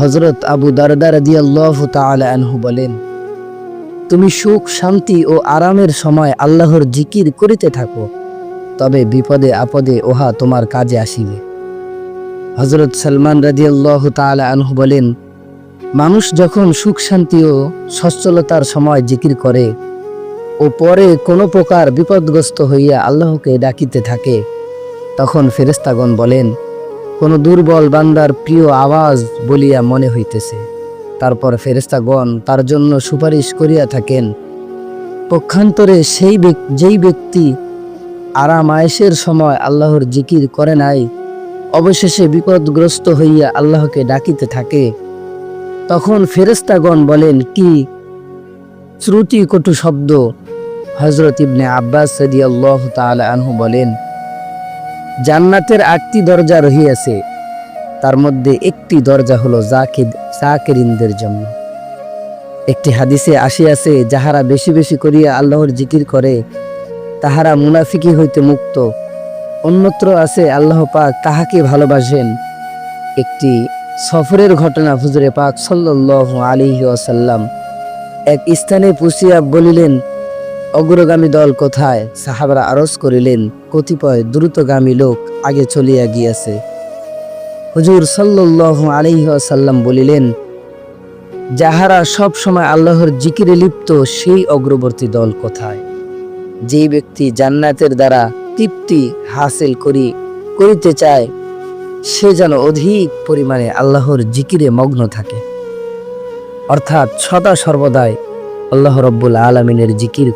হজরত আবু দারদা রাদিয়াল্লাহু তাআলা আনহু বলেন, তুমি সুখ, শান্তি ও আরামের সময় আল্লাহর জিকির করিতে থাকো, তবে বিপদে আপদে ওহা তোমার কাজে আসিবে। হজরত সালমান রাদিয়াল্লাহু তাআলা আনহু বলেন, মানুষ যখন সুখ, শান্তি ও সচ্ছলতার সময় জিকির করে ও পরে কোনো প্রকার বিপদগ্রস্ত হইয়া আল্লাহকে ডাকিতে থাকে, তখন ফেরেস্তাগণ বলেন কোনো দুর্বল বান্দার প্রিয় আওয়াজ বলিয়া মনে হইতেছে। তারপর ফেরেস্তাগণ তার জন্য সুপারিশ করিয়া থাকেন, পক্ষান্তরে সেই যেই ব্যক্তি আরাম আয়েসের সময় আল্লাহর জিকির করে নাই, অবশেষে বিপদগ্রস্ত হইয়া আল্লাহকে ডাকিতে থাকে। তখন ফেরেস্তাগণ বলেন, কি শ্রুতি কটু শব্দ? হজরত ইবনে আব্বাস সদি আল্লাহ তাআলা আনহু বলেন জান্নাতের আটটি দরজা রহিয়াছে, তার মধ্যে একটি দরজা হলো জাকিদ জাকিরিনদের জন্য। একটি হাদিসে আসিয়াছে, যাহারা বেশি বেশি করিয়া আল্লাহর জিকির করে, তাহারা মুনাফিকি হইতে মুক্ত। অন্যত্র আছে, আল্লাহ পাক তাহাকে ভালোবাসেন। একটি সফরের ঘটনা হুজুরে পাক সাল্লাল্লাহু আলাইহি ওয়াসাল্লাম এক স্থানে পুষিয়া বলিলেন অগ্রগামী দল কোথায়? সাহাবারা আরজ করিলেন, কতিপয় দ্রুতগামী লোক আগে চলিয়া গিয়াছে। হুজুর সাল্লাল্লাহু আলাইহি ওয়াসাল্লাম বলিলেন, যাহারা সব সময় আল্লাহর জিকিরে লিপ্ত, সেই অগ্রবর্তী দল কোথায়? যেই ব্যক্তি জান্নাতের দ্বারা তৃপ্তি হাসিল করি, করিতে চায়, সে যেন অধিক পরিমাণে আল্লাহর জিকিরে মগ্ন থাকে। অর্থাৎ সদা সর্বদাই আল্লাহ রব্বুল আলমিনের জিকির